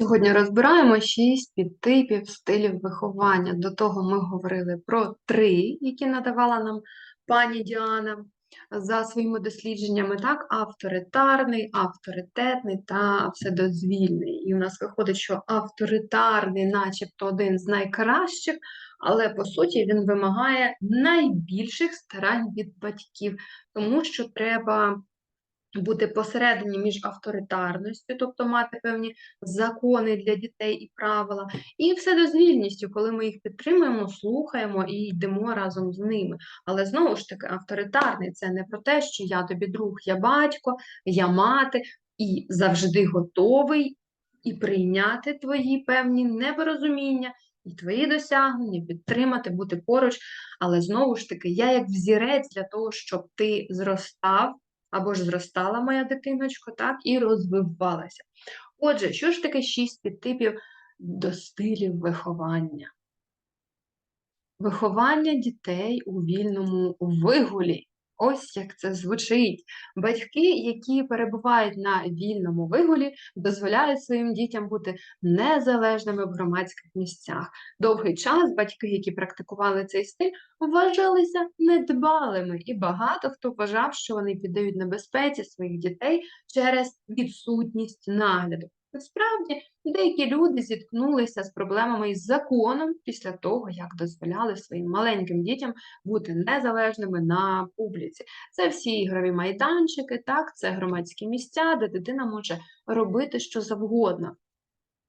Сьогодні розбираємо шість підтипів стилів виховання. До того ми говорили про три, які надавала нам пані Діана за своїми дослідженнями, так, авторитарний, авторитетний та вседозвільний. І у нас виходить, що авторитарний, начебто, один з найкращих, але по суті він вимагає найбільших старань від батьків, тому що треба бути посередині між авторитарністю, тобто мати певні закони для дітей і правила, і вседозвільністю, коли ми їх підтримуємо, слухаємо і йдемо разом з ними. Але знову ж таки, авторитарний це не про те, що я тобі друг, я батько, я мати, і завжди готовий і прийняти твої певні непорозуміння. І твої досягнення, підтримати, бути поруч, але знову ж таки, я як взірець для того, щоб ти зростав, або ж зростала моя дитиночка, так, і розвивалася. Отже, що ж таке шість підтипів до стилів виховання? Виховання дітей у вільному вигулі. Ось як це звучить. Батьки, які перебувають на вільному вигулі, дозволяють своїм дітям бути незалежними в громадських місцях. Довгий час батьки, які практикували цей стиль, вважалися недбалими, і багато хто вважав, що вони піддають небезпеці своїх дітей через відсутність нагляду. Насправді, деякі люди зіткнулися з проблемами із законом після того, як дозволяли своїм маленьким дітям бути незалежними на публіці. Це всі ігрові майданчики, так, це громадські місця, де дитина може робити що завгодно.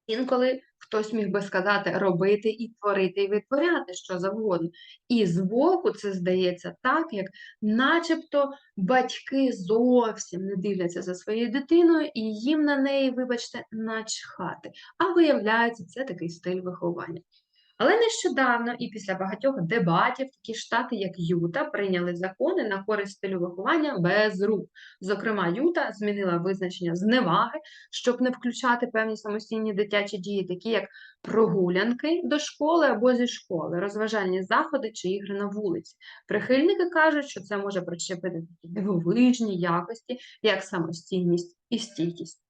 Інколи хтось міг би сказати робити і творити, і витворяти що завгодно. І збоку це здається так, як начебто батьки зовсім не дивляться за своєю дитиною, і їм на неї, вибачте, начхати. А виявляється, це такий стиль виховання. Але нещодавно і після багатьох дебатів такі штати, як Юта, прийняли закони на користь стилю виховання без рук. Зокрема, Юта змінила визначення зневаги, щоб не включати певні самостійні дитячі дії, такі як прогулянки до школи або зі школи, розважальні заходи чи ігри на вулиці. Прихильники кажуть, що це може причепити такі дивовижні якості, як самостійність і стійкість.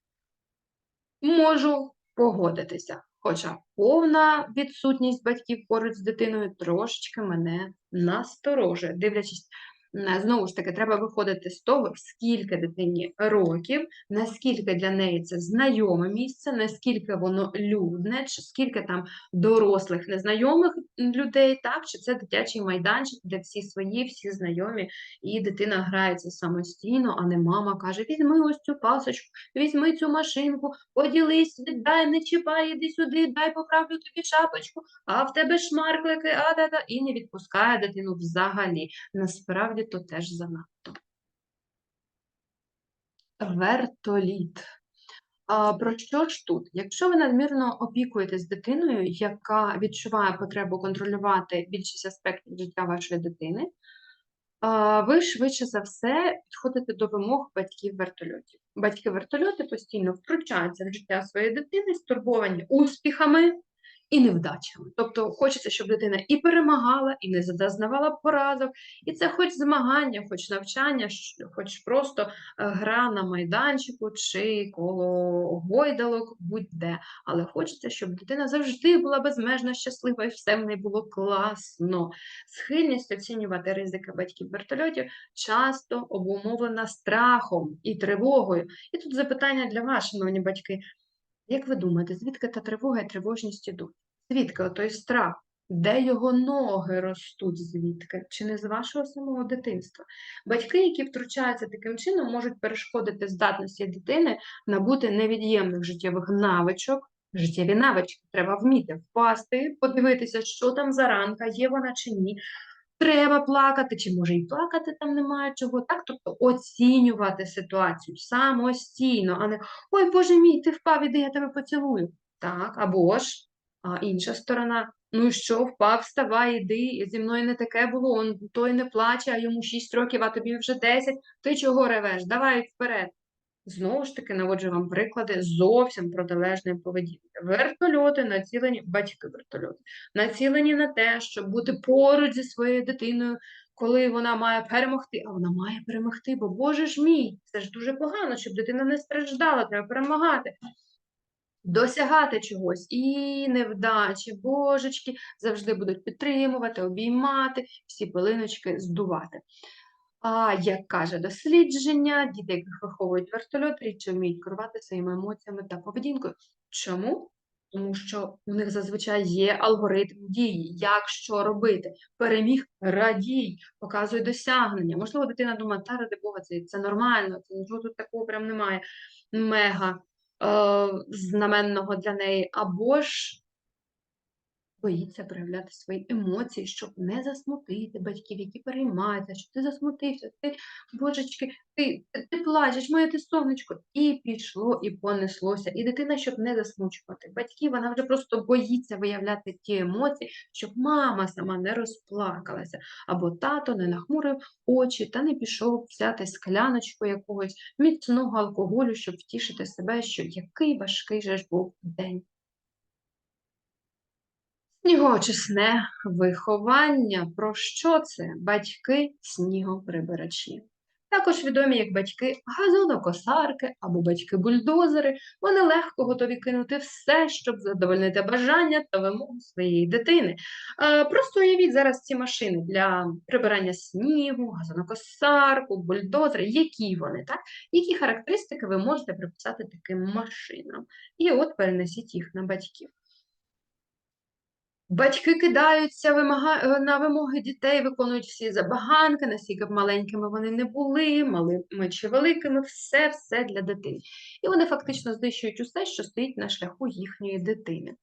Можу погодитися. Хоча повна відсутність батьків поруч з дитиною трошечки мене насторожує, дивлячись Знову ж таки, треба виходити з того, скільки дитині років, наскільки для неї це знайоме місце, наскільки воно людне, чи скільки там дорослих незнайомих людей, так, чи це дитячий майданчик, де всі свої, всі знайомі, і дитина грається самостійно, а не мама каже: візьми ось цю пасочку, візьми цю машинку, поділись, віддай, не чіпай, іди сюди, дай поправлю тобі шапочку, а в тебе шмарклики, а да, да, і не відпускає дитину взагалі. Насправді насправді то теж занадто. Вертоліт. А, Про що ж тут? Якщо ви надмірно опікуєтесь дитиною, яка відчуває потребу контролювати більшість аспектів життя вашої дитини, ви швидше за все підходите до вимог батьків вертольотів. Батьки вертольоти постійно втручаються в життя своєї дитини, стурбовані успіхами, і невдачами. Тобто хочеться, щоб дитина і перемагала, і не зазнавала поразок, і це хоч змагання, хоч навчання, хоч просто е, гра на майданчику чи коло гойдалок, будь-де. Але хочеться, щоб дитина завжди була безмежно щаслива і все в неї було класно. Схильність оцінювати ризики батьків вертольотів часто обумовлена страхом і тривогою. І тут запитання для вас, шановні батьки. Як ви думаєте, звідки та тривога і тривожність ідуть? Звідки той страх? Де його ноги ростуть, звідки? Чи не з вашого самого дитинства? Батьки, які втручаються таким чином, можуть перешкодити здатності дитини набути невід'ємних життєвих навичок. Життєві навички треба вміти впасти, подивитися, що там за ранка, є вона чи ні, треба плакати, чи може і плакати там немає чого. Так, тобто оцінювати ситуацію самостійно, а не ой, Боже мій, ти впав, іди, я тебе поцілую. Так, або ж а інша сторона. Ну що, впав, вставай, іди, зі мною не таке було, он той не плаче, а йому 6 років, а тобі вже 10, ти чого ревеш? Давай вперед. Знову ж таки, наводжу вам приклади зовсім протилежної поведінки. Вертольоти націлені, батьки вертольоти, націлені на те, щоб бути поруч зі своєю дитиною, коли вона має перемогти, а вона має перемогти, бо Боже ж мій, це ж дуже погано, щоб дитина не страждала, треба перемагати. досягати чогось і невдачі, божечки, завжди будуть підтримувати, обіймати, всі пилиночки здувати. А як каже дослідження, діти, яких виховують вертольот, рідше вміють керувати своїми емоціями та поведінкою. Чому? Тому що у них зазвичай є алгоритм дії, як що робити. Переміг радій, показує досягнення. Можливо, дитина думає, та ради Бога, це, це нормально, це нічого тут такого прям немає. Мега е, знаменного для неї. Або ж боїться проявляти свої емоції, щоб не засмутити батьків, які переймаються, що ти засмутився, ти, божечки, ти, ти плачеш, моє ти сонечко. І пішло, і понеслося. І дитина, щоб не засмучувати батьків, вона вже просто боїться виявляти ті емоції, щоб мама сама не розплакалася, або тато не нахмурив очі та не пішов взяти скляночку якогось міцного алкоголю, щоб втішити себе, що який важкий же ж був день. Снігоочисне виховання. Про що це? Батьки снігоприбирачі. Також відомі як батьки газонокосарки або батьки-бульдозери. Вони легко готові кинути все, щоб задовольнити бажання та вимоги своєї дитини. Просто уявіть зараз ці машини для прибирання снігу, газонокосарку, бульдозери, які вони, так? Які характеристики ви можете приписати таким машинам? І от перенесіть їх на батьків. Батьки кидаються вимага... на вимоги дітей, виконують всі забаганки, наскільки б маленькими вони не були, малими чи великими, все-все для дитини. І вони фактично знищують усе, що стоїть на шляху їхньої дитини.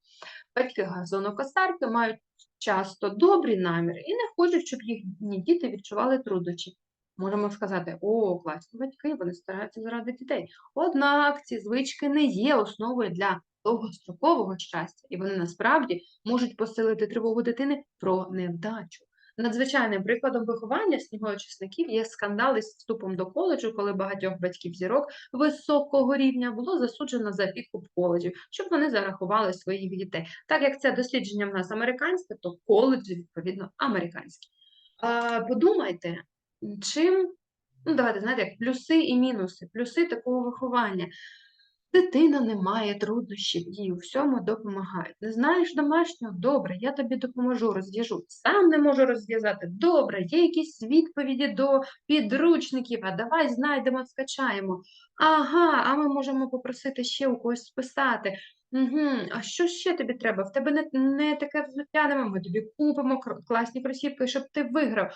Батьки газонокосарки мають часто добрі наміри і не хочуть, щоб їхні діти відчували труднощі. Можемо сказати, о, класні батьки, вони стараються заради дітей. Однак ці звички не є основою для довгострокового щастя, і вони насправді можуть посилити тривогу дитини про невдачу. Надзвичайним прикладом виховання снігоочисників є скандал із вступом до коледжу, коли багатьох батьків зірок високого рівня було засуджено за підкуп коледжів, щоб вони зарахували своїх дітей. Так як це дослідження в нас американське, то коледжі, відповідно, американські. А, подумайте, чим, ну давайте знаєте, як плюси і мінуси, плюси такого виховання. Дитина не має труднощів, їй у всьому допомагають. Не знаєш домашнього? Добре, я тобі допоможу, розв'яжу. Сам не можу розв'язати. Добре, є якісь відповіді до підручників, а давай знайдемо, скачаємо. Ага, а ми можемо попросити ще у когось списати. Угу, а що ще тобі треба? В тебе не, не таке взуття ми тобі купимо класні кросівки, щоб ти виграв.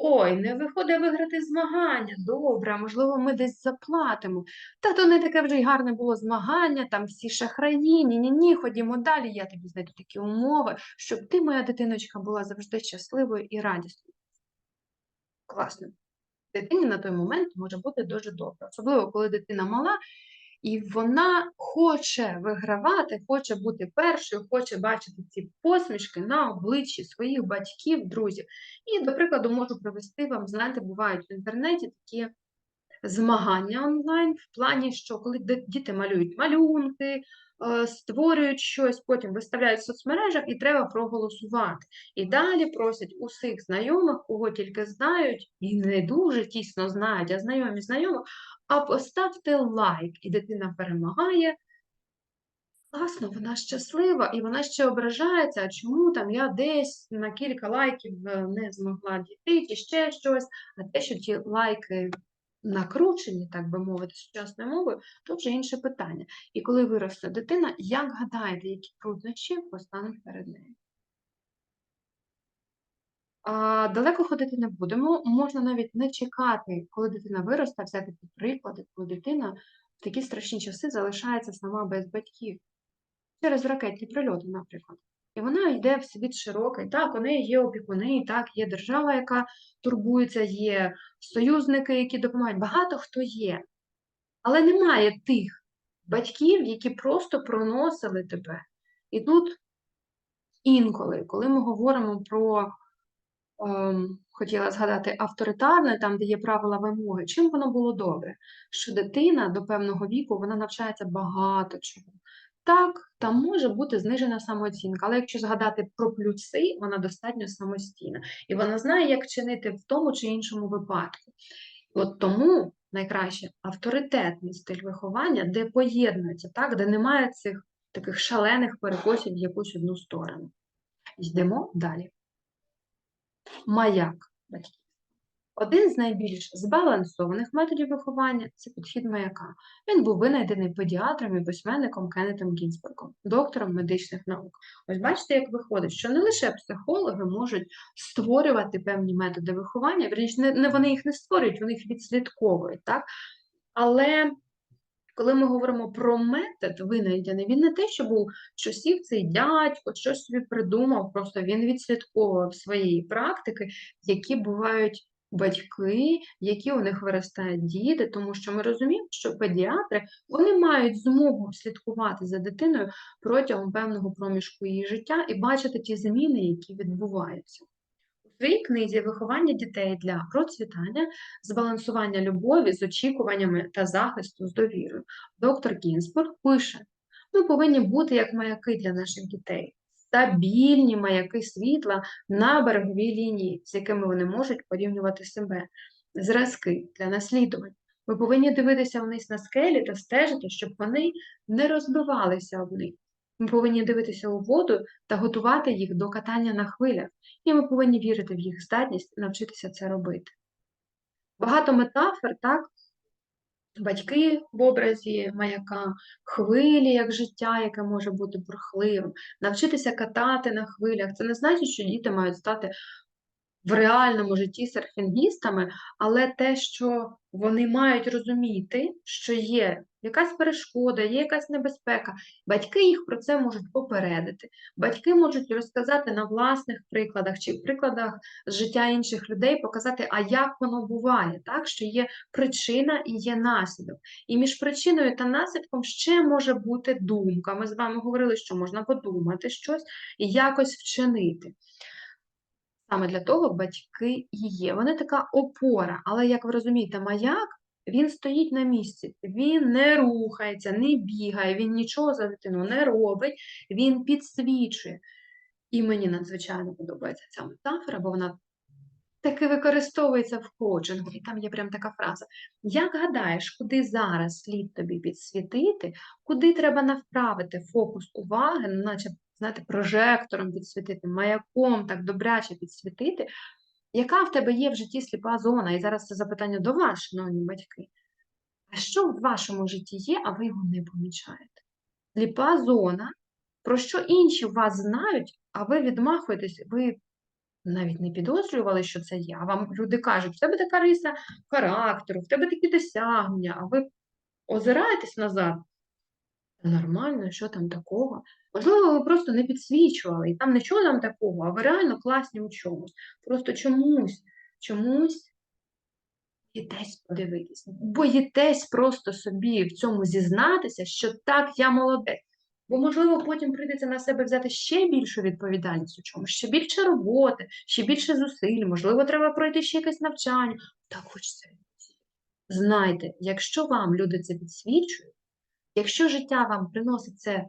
Ой, не виходить виграти змагання. Добре, можливо, ми десь заплатимо. Та то не таке вже й гарне було змагання, там всі шахраї, ні-ні-ні, ходімо далі, я тобі знайду такі умови, щоб ти, моя дитиночка, була завжди щасливою і радісною. Класно. Дитині на той момент може бути дуже добре, особливо коли дитина мала, і вона хоче вигравати, хоче бути першою, хоче бачити ці посмішки на обличчі своїх батьків, друзів. І, до прикладу, можу привести вам, знаєте, бувають в інтернеті такі змагання онлайн в плані, що коли діти малюють малюнки, створюють щось, потім виставляють в соцмережах і треба проголосувати. І далі просять усіх знайомих, кого тільки знають, і не дуже тісно знають, а знайомі знайомих, а поставте лайк, і дитина перемагає. Класно, вона щаслива, і вона ще ображається, чому там я десь на кілька лайків е, не змогла дійти, чи ще щось, а те, що ті лайки накручені, так би мовити, сучасною мовою, то вже інше питання. І коли виросте дитина, як гадаєте, які труднощі постануть перед нею? А, далеко ходити не будемо. Можна навіть не чекати, коли дитина виросте, взяти під приклади, коли дитина в такі страшні часи залишається сама без батьків через ракетні прильоти, наприклад. І вона йде в світ широкий. Так, у неї є опікуни, так, є держава, яка турбується, є союзники, які допомагають. Багато хто є. Але немає тих батьків, які просто проносили тебе. І тут інколи, коли ми говоримо про, ем, хотіла згадати, авторитарне, там, де є правила вимоги, чим воно було добре? Що дитина до певного віку вона навчається багато чого. Так, там може бути знижена самооцінка, але якщо згадати про плюси, вона достатньо самостійна. І вона знає, як чинити в тому чи іншому випадку. От тому найкраще авторитетний стиль виховання, де поєднується, так, де немає цих таких шалених перекосів в якусь одну сторону. Йдемо далі. Маяк батьків. Один з найбільш збалансованих методів виховання це підхід маяка. Він був винайдений педіатром і письменником Кеннетом Гінзбургом, доктором медичних наук. Ось бачите, як виходить, що не лише психологи можуть створювати певні методи виховання, вірніше, не, вони їх не створюють, вони їх відслідковують, так? Але коли ми говоримо про метод винайдений, він не те, що був що сів цей дядько, щось собі придумав, просто він відслідковував своєї практики, які бувають батьки, які у них виростають діти, тому що ми розуміємо, що педіатри вони мають змогу слідкувати за дитиною протягом певного проміжку її життя і бачити ті зміни, які відбуваються. У своїй книзі Виховання дітей для процвітання, збалансування любові з очікуваннями та захисту з довірою. Доктор Гінзбург пише: ми повинні бути як маяки для наших дітей, стабільні маяки світла на береговій лінії, з якими вони можуть порівнювати себе, зразки для наслідувань. Ми повинні дивитися вниз на скелі та стежити, щоб вони не розбивалися об них. Ми повинні дивитися у воду та готувати їх до катання на хвилях, і ми повинні вірити в їх здатність навчитися це робити. Багато метафор, так? Батьки в образі маяка, хвилі як життя, яке може бути бурхливим, навчитися катати на хвилях. Це не значить, що діти мають стати в реальному житті серфінгістами, але те, що вони мають розуміти, що є якась перешкода, є якась небезпека, батьки їх про це можуть попередити. Батьки можуть розказати на власних прикладах чи прикладах життя інших людей, показати, а як воно буває, так? що є причина і є наслідок. І між причиною та наслідком ще може бути думка. Ми з вами говорили, що можна подумати щось і якось вчинити. Саме для того батьки і є. Вони така опора, але, як ви розумієте, маяк він стоїть на місці, він не рухається, не бігає, він нічого за дитину не робить, він підсвічує. І мені надзвичайно подобається ця метафора, бо вона таки використовується в коучингу, і там є прям така фраза. Як гадаєш, куди зараз слід тобі підсвітити, куди треба направити фокус уваги, ну, наче знаєте, прожектором підсвітити, маяком так добряче підсвітити, яка в тебе є в житті сліпа зона? І зараз це запитання до вас, шановні батьки. А що в вашому житті є, а ви його не помічаєте? Сліпа зона, про що інші вас знають, а ви відмахуєтесь, ви навіть не підозрювали, що це є, вам люди кажуть, в тебе така риса характеру, в тебе такі досягнення, а ви озираєтесь назад. Нормально, що там такого? Можливо, ви просто не підсвічували, і там нічого там такого, а ви реально класні у чомусь. Просто чомусь, чомусь боїтесь подивитись, боїтесь просто собі в цьому зізнатися, що так, я молодець. Бо, можливо, потім прийдеться на себе взяти ще більшу відповідальність у чомусь, ще більше роботи, ще більше зусиль, можливо, треба пройти ще якесь навчання. Так хочеться. Знайте, якщо вам люди це підсвічують, якщо життя вам приносить це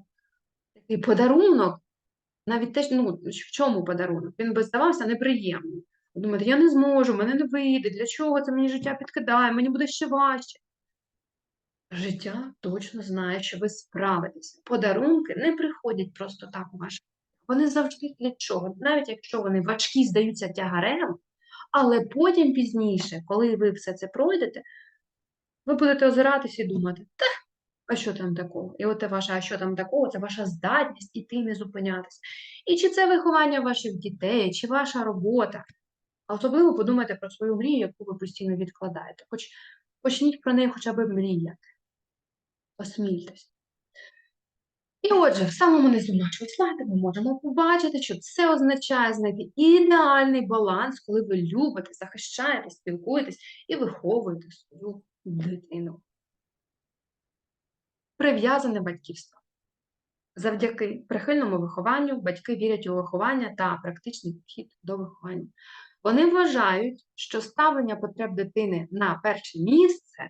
такий подарунок, навіть теж, ну, в чому подарунок? Він би здавався неприємним. Ви думаєте, я не зможу, мене не вийде, для чого це мені життя підкидає, мені буде ще важче. Життя точно знає, що ви справитеся. Подарунки не приходять просто так у ваше. Вони завжди для чого? Навіть якщо вони важкі здаються тягарем, але потім пізніше, коли ви все це пройдете, ви будете озиратися і думати, та, а що там такого? І от ваша, а що там такого? Це ваша здатність іти не зупинятися. І чи це виховання ваших дітей, чи ваша робота. А особливо подумайте про свою мрію, яку ви постійно відкладаєте. Хоч почніть про неї хоча б мріяти. Осмільтесь. І отже, в самому низу нашої слайди ми можемо побачити, що це означає знайти ідеальний баланс, коли ви любите, захищаєте, спілкуєтесь і виховуєте свою дитину. Прив'язане батьківство. Завдяки прихильному вихованню батьки вірять у виховання та практичний підхід до виховання. Вони вважають, що ставлення потреб дитини на перше місце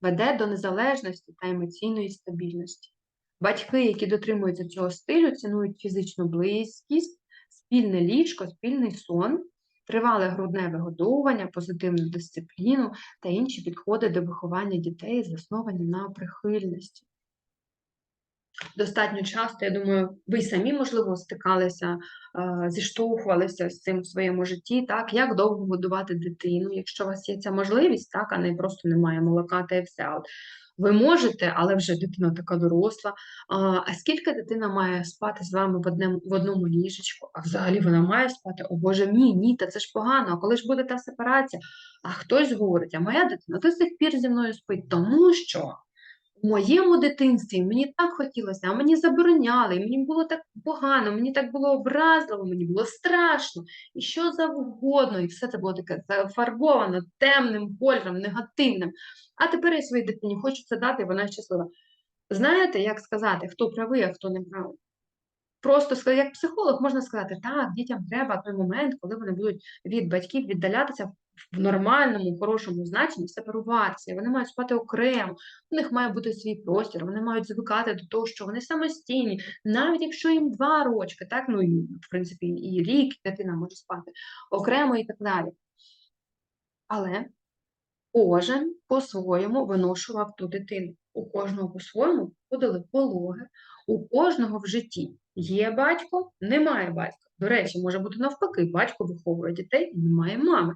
веде до незалежності та емоційної стабільності. Батьки, які дотримуються цього стилю, цінують фізичну близькість, спільне ліжко, спільний сон, тривале грудне вигодовування, позитивну дисципліну та інші підходи до виховання дітей, засновані на прихильності. достатньо часто. Я думаю, ви самі, можливо, стикалися, е, зіштовхувалися з цим в своєму житті, так, як довго годувати дитину, якщо у вас є ця можливість, так, а не просто немає молока та і все. Ви можете, але вже дитина така доросла. А, скільки дитина має спати з вами в одному, в одному ліжечку? А взагалі вона має спати? О Боже, ні, ні, та це ж погано. А коли ж буде та сепарація? А хтось говорить, а моя дитина до сих пір зі мною спить, тому що у моєму дитинстві мені так хотілося, а мені забороняли, і мені було так погано, мені так було образливо, мені було страшно, і що завгодно, і все це було таке зафарбовано темним кольором, негативним. А тепер я своїй дитині хочу це дати, і вона щаслива. Знаєте, як сказати, хто правий, а хто не правий? Просто як психолог можна сказати, так, дітям треба той момент, коли вони будуть від батьків віддалятися в нормальному, хорошому значенні, сепаруватися. І Вони мають спати окремо, у них має бути свій простір, вони мають звикати до того, що вони самостійні, навіть якщо їм два рочки, так, ну і в принципі і рік дитина може спати окремо і так далі. Але кожен по-своєму виношував ту дитину. У кожного по-своєму ходили пологи, у кожного в житті є батько, немає батька. До речі, може бути навпаки, батько виховує дітей, немає мами.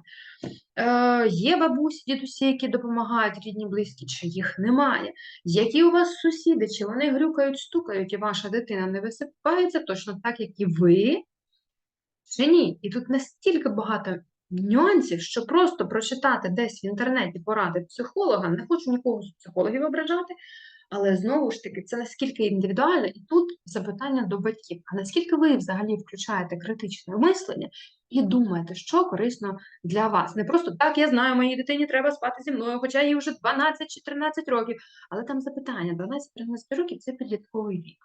Е, є бабусі, дідусі, які допомагають рідні, близькі, чи їх немає. Які у вас сусіди, чи вони грюкають, стукають, і ваша дитина не висипається точно так, як і ви, чи ні? І тут настільки багато нюансів, що просто прочитати десь в інтернеті поради психолога, не хочу нікого з психологів ображати, але знову ж таки, це наскільки індивідуально, і тут запитання до батьків: а наскільки ви взагалі включаєте критичне мислення і думаєте, що корисно для вас? Не просто так, я знаю, моїй дитині треба спати зі мною, хоча їй вже 12 чи 13 років, але там запитання: 12-13 років це підлітковий вік.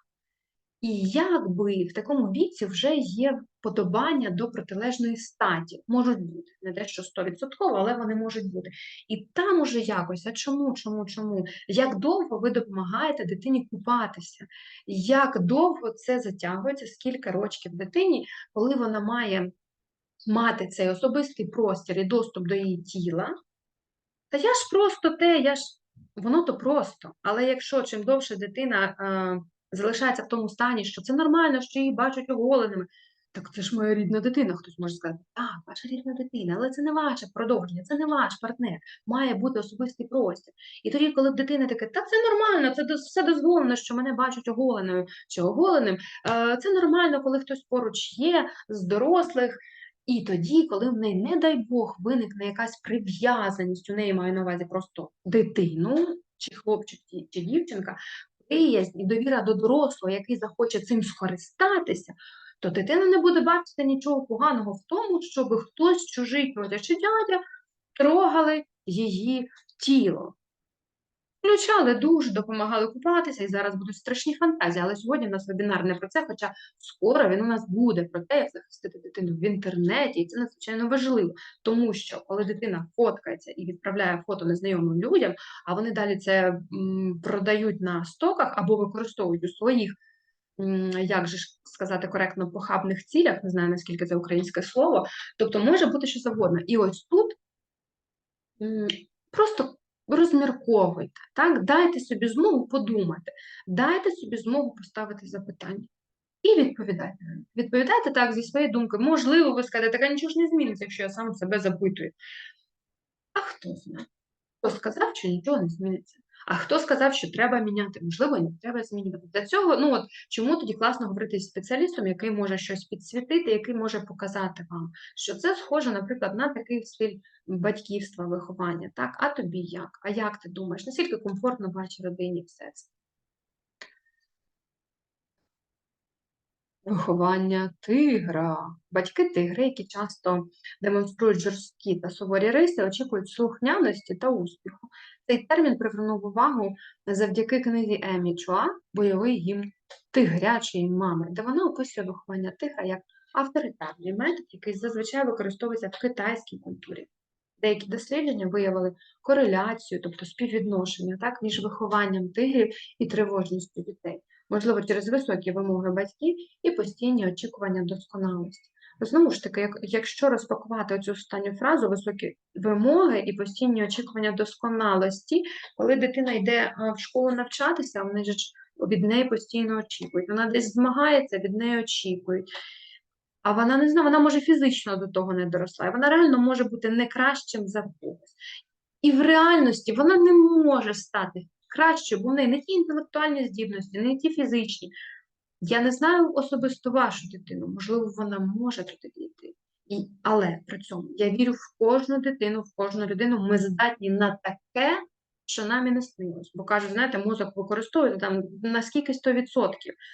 І якби в такому віці вже є вподобання до протилежної статі. Можуть бути, не те, що 100%, але вони можуть бути. І там уже якось, а чому, чому, чому? Як довго ви допомагаєте дитині купатися? Як довго це затягується, скільки рочків дитині, коли вона має мати цей особистий простір і доступ до її тіла? Та я ж просто те, я ж воно то просто. Але якщо чим довше дитина залишається в тому стані, що це нормально, що її бачать оголеними, так це ж моя рідна дитина. Хтось може сказати, так, ваша рідна дитина, але це не ваше продовження, це не ваш партнер. Має бути особистий простір. І тоді, коли в дитини таке, та це нормально, це все дозволено, що мене бачать оголеною чи оголеним. е, Це нормально, коли хтось поруч є з дорослих. І тоді, коли в неї, не дай Бог, виникне якась прив'язаність, у неї маю на увазі просто дитину, чи хлопчик, чи, чи дівчинка, приязнь і довіра до дорослого, який захоче цим скористатися, то дитина не буде бачити нічого поганого в тому, щоб хтось чужий тьотя чи дядя трогали її тіло. Включали душ, допомагали купатися, і зараз будуть страшні фантазії. Але сьогодні в нас вебінар не про це, хоча скоро він у нас буде про те, як захистити дитину в інтернеті, і це надзвичайно важливо. Тому що коли дитина фоткається і відправляє фото незнайомим людям, а вони далі це продають на стоках або використовують у своїх, як же ж сказати коректно, похабних цілях, не знаю наскільки це українське слово, тобто може бути що завгодно. І ось тут просто розмірковуйте, так? Дайте собі змогу подумати, дайте собі змогу поставити запитання. І відповідайте. Відповідайте так зі своєї думки. Можливо, ви скажете, така нічого ж не зміниться, якщо я сам себе запитую. А хто знає? Хто сказав, що нічого не зміниться? А хто сказав, що треба міняти? Можливо, не треба змінювати. Для цього, ну от чому тоді класно говорити з спеціалістом, який може щось підсвітити, який може показати вам, що це схоже, наприклад, на такий стиль батьківства, виховання. Так, а тобі як? А як ти думаєш? Наскільки комфортно вашій родині все це? Виховання тигра. Батьки тигри, які часто демонструють жорсткі та суворі риси, очікують слухняності та успіху. Цей термін привернув увагу завдяки книзі Емі Чуа «Бойовий гімн тигрячої мами», де вона описує виховання тигра як авторитарний метод, який зазвичай використовується в китайській культурі. Деякі дослідження виявили кореляцію, тобто співвідношення так, між вихованням тигрів і тривожністю дітей можливо, через високі вимоги батьків і постійні очікування досконалості. Знову ж таки, як, якщо розпакувати цю останню фразу, високі вимоги і постійні очікування досконалості, коли дитина йде в школу навчатися, вони ж від неї постійно очікують. Вона десь змагається, від неї очікують. А вона не знає, вона може фізично до того не доросла, і вона реально може бути не кращим за когось. І в реальності вона не може стати кращою, бо в неї не ті інтелектуальні здібності, не ті фізичні. Я не знаю особисто вашу дитину, можливо, вона може туди дійти. І, але при цьому я вірю в кожну дитину, в кожну людину. Ми здатні на таке, що нам і не снилось. Бо кажуть, знаєте, мозок використовується там на скільки 100%,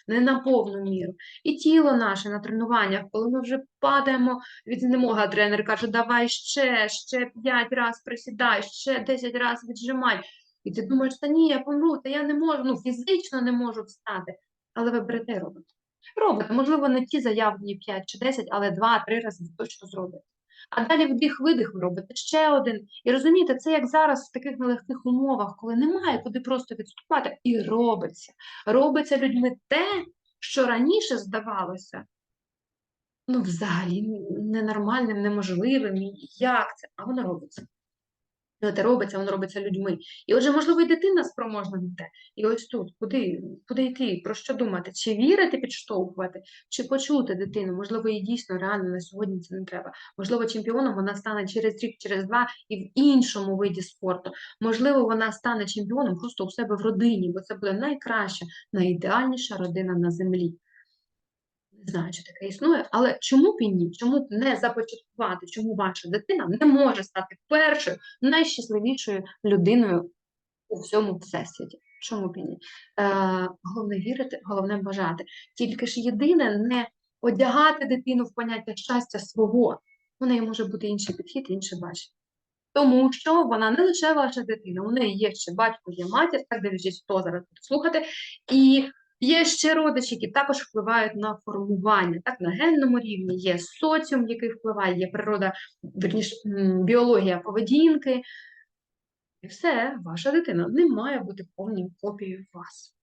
не на повну міру. І тіло наше на тренуваннях, коли ми вже падаємо від знемоги, а тренер каже, давай ще, ще 5 разів присідай, ще 10 разів віджимай. І ти думаєш, та ні, я помру, та я не можу, ну фізично не можу встати. Але ви берете робите. Робите, можливо, не ті заявлені 5 чи 10, але 2-3 рази точно зробите. А далі вдих-видих ви робите ще один. І розумієте, це як зараз в таких нелегких умовах, коли немає куди просто відступати, і робиться. Робиться людьми те, що раніше здавалося, ну, взагалі ненормальним, неможливим. Як це? А воно робиться. Ну, Це робиться, воно робиться людьми. І отже, можливо, і дитина спроможна на те. І ось тут, куди куди йти, про що думати? Чи вірити, підштовхувати, чи почути дитину? Можливо, їй дійсно реально на сьогодні це не треба. Можливо, чемпіоном вона стане через рік, через два і в іншому виді спорту. Можливо, вона стане чемпіоном просто у себе в родині, бо це буде найкраща, найідеальніша родина на землі не знаю, чи таке існує, але чому б і ні? Чому б не започаткувати, чому ваша дитина не може стати першою найщасливішою людиною у всьому всесвіті? Чому б і ні? Е, Головне вірити, головне бажати. Тільки ж єдине не одягати дитину в поняття щастя свого. У неї може бути інший підхід, інше бачення. Тому що вона не лише ваша дитина, у неї є ще батько, є матір, так дивлячись, хто зараз буде слухати. І Є ще родичі, які також впливають на формування. Так, на генному рівні є соціум, який впливає, є природа, верніше, біологія поведінки. І все, ваша дитина не має бути повною копією вас.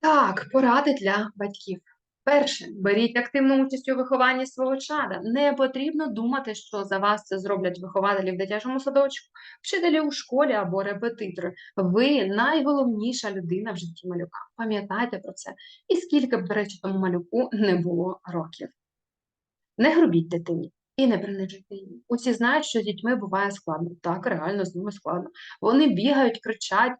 Так, поради для батьків. Перше, беріть активну участь у вихованні свого чада. Не потрібно думати, що за вас це зроблять вихователі в дитячому садочку, вчителі у школі або репетитори. Ви найголовніша людина в житті малюка. Пам'ятайте про це. І скільки б, до речі, тому малюку не було років. Не грубіть дитині і не принижуйте її. Усі знають, що з дітьми буває складно. Так, реально з ними складно. Вони бігають, кричать,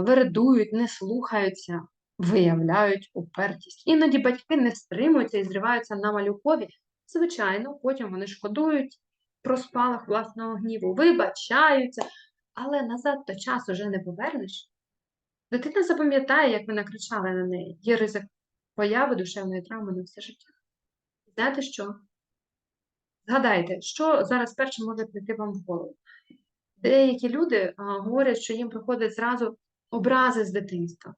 вередують, не слухаються виявляють упертість. Іноді батьки не стримуються і зриваються на малюкові. Звичайно, потім вони шкодують про спалах власного гніву, вибачаються, але назад то час уже не повернеш. Дитина запам'ятає, як ви накричали на неї, є ризик появи душевної травми на все життя. Знаєте що? Згадайте, що зараз перше може прийти вам в голову. Деякі люди а, говорять, що їм приходять зразу образи з дитинства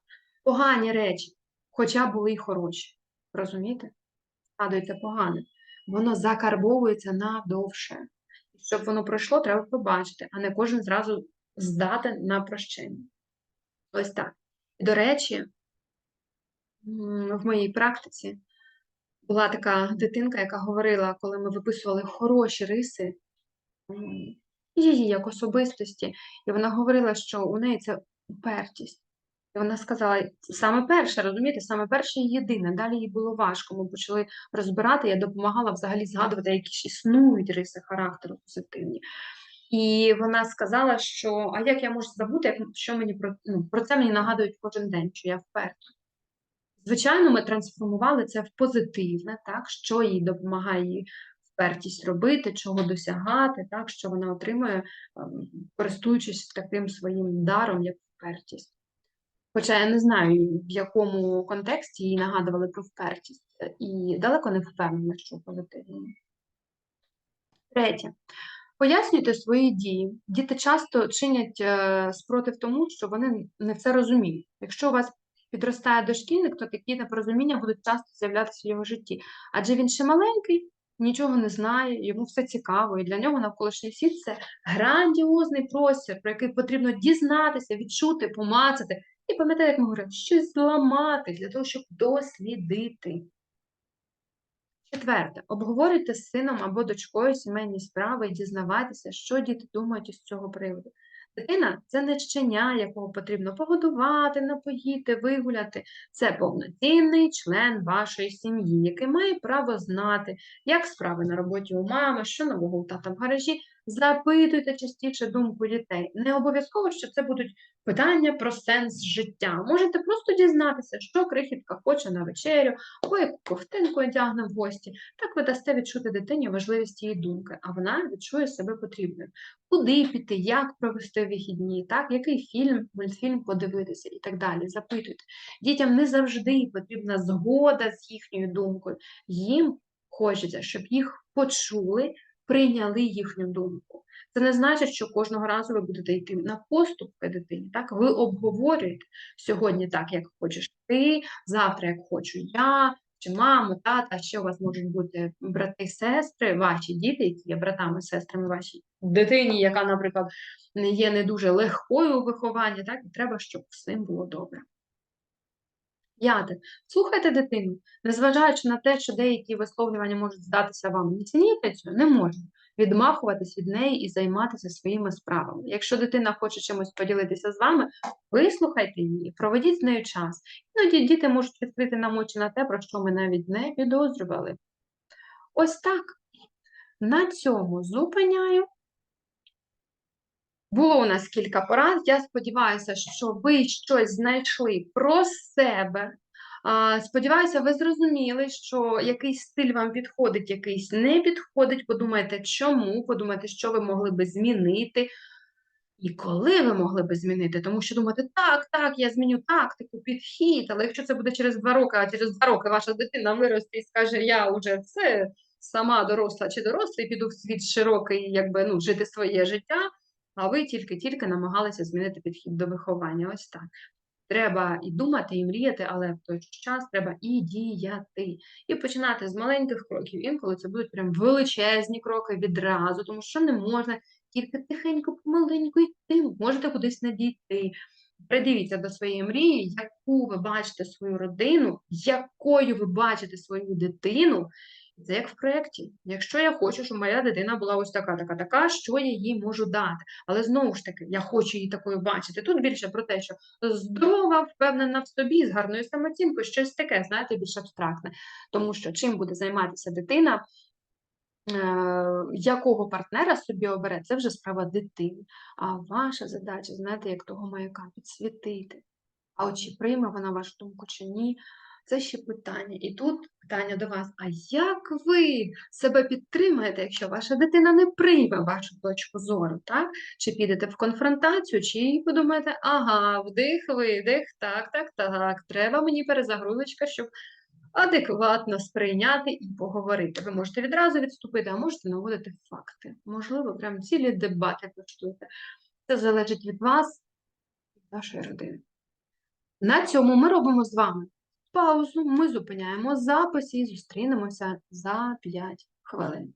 погані речі, хоча були й хороші. Розумієте? Згадується погане. Воно закарбовується надовше. Щоб воно пройшло, треба побачити, а не кожен зразу здати на прощення. Ось так. І, до речі, в моїй практиці була така дитинка, яка говорила, коли ми виписували хороші риси її як особистості, і вона говорила, що у неї це упертість. Вона сказала, саме перше, розумієте, саме перше і єдине. Далі їй було важко. Ми почали розбирати, я допомагала взагалі згадувати, які ж існують риси характеру позитивні. І вона сказала, що а як я можу забути, що мені про ну, про це мені нагадують кожен день, що я вперта. Звичайно, ми трансформували це в позитивне, так, що їй допомагає впертість робити, чого досягати, так, що вона отримує, ем, користуючись таким своїм даром, як впертість. Хоча я не знаю, в якому контексті їй нагадували про впертість, і далеко не впевнена, що в позитивному. Третє. Пояснюйте свої дії. Діти часто чинять е, спротив тому, що вони не все розуміють. Якщо у вас підростає дошкільник, то такі непорозуміння будуть часто з'являтися в його житті. Адже він ще маленький, нічого не знає, йому все цікаво, і для нього навколишній світ це грандіозний простір, про який потрібно дізнатися, відчути, помацати і пам'ятаю, як ми говоримо, щось зламати для того, щоб дослідити. Четверте, обговорюйте з сином або дочкою сімейні справи і дізнавайтеся, що діти думають із цього приводу. Дитина це не щеня, якого потрібно погодувати, напоїти, вигуляти. Це повноцінний член вашої сім'ї, який має право знати, як справи на роботі у мами, що нового у тата в гаражі. Запитуйте частіше думку дітей. Не обов'язково, що це будуть питання про сенс життя. Можете просто дізнатися, що крихітка хоче на вечерю, або яку ковтинку одягне в гості. Так ви дасте відчути дитині важливість її думки, а вона відчує себе потрібною. Куди піти, як провести вихідні, так, який фільм, мультфільм подивитися і так далі. Запитуйте. Дітям не завжди потрібна згода з їхньою думкою. Їм хочеться, щоб їх почули, прийняли їхню думку. Це не значить, що кожного разу ви будете йти на поступки дитині. Так, ви обговорюєте сьогодні так, як хочеш ти, завтра, як хочу я, чи мама, тата, ще у вас можуть бути брати, сестри, ваші діти, які є братами, сестрами вашій дитині, яка, наприклад, є не дуже легкою у вихованні, так, треба, щоб цим було добре. П'яте. Слухайте дитину, незважаючи на те, що деякі висловлювання можуть здатися вам нісенітницею, не можна відмахуватись від неї і займатися своїми справами. Якщо дитина хоче чимось поділитися з вами, вислухайте її, проведіть з нею час. Іноді діти можуть відкрити нам очі на те, про що ми навіть не підозрювали. Ось так. На цьому зупиняю. Було у нас кілька порад. Я сподіваюся, що ви щось знайшли про себе. Сподіваюся, ви зрозуміли, що якийсь стиль вам підходить, якийсь не підходить. Подумайте, чому, подумайте, що ви могли би змінити. І коли ви могли би змінити, тому що думаєте, так, так, я зміню тактику, підхід, але якщо це буде через два роки, а через два роки ваша дитина виросте і скаже, я вже все сама доросла чи дорослий, піду в світ широкий, якби ну, жити своє життя, а ви тільки-тільки намагалися змінити підхід до виховання. Ось так. Треба і думати, і мріяти, але в той час треба і діяти. І починати з маленьких кроків. Інколи це будуть прям величезні кроки відразу, тому що не можна тільки тихенько, помаленьку йти, можете кудись надійти. Придивіться до своєї мрії, яку ви бачите свою родину, якою ви бачите свою дитину. Це як в проєкті. Якщо я хочу, щоб моя дитина була ось така, така, така, що я їй можу дати? Але знову ж таки, я хочу її такою бачити. Тут більше про те, що здорова, впевнена в собі, з гарною самооцінкою, щось таке, знаєте, більш абстрактне. Тому що чим буде займатися дитина, е, якого партнера собі обере, це вже справа дитини. А ваша задача, знаєте, як того маяка, підсвітити. А от чи прийме вона вашу думку чи ні, це ще питання. І тут питання до вас: а як ви себе підтримаєте, якщо ваша дитина не прийме вашу точку зору? так? Чи підете в конфронтацію, чи подумаєте, ага, вдих, видих, так, так, так, треба мені перезагрузочка, щоб адекватно сприйняти і поговорити. Ви можете відразу відступити, а можете наводити факти. Можливо, прям цілі дебати коштуєте. Це залежить від вас і вашої родини. На цьому ми робимо з вами паузу, ми зупиняємо запис і зустрінемося за 5 хвилин.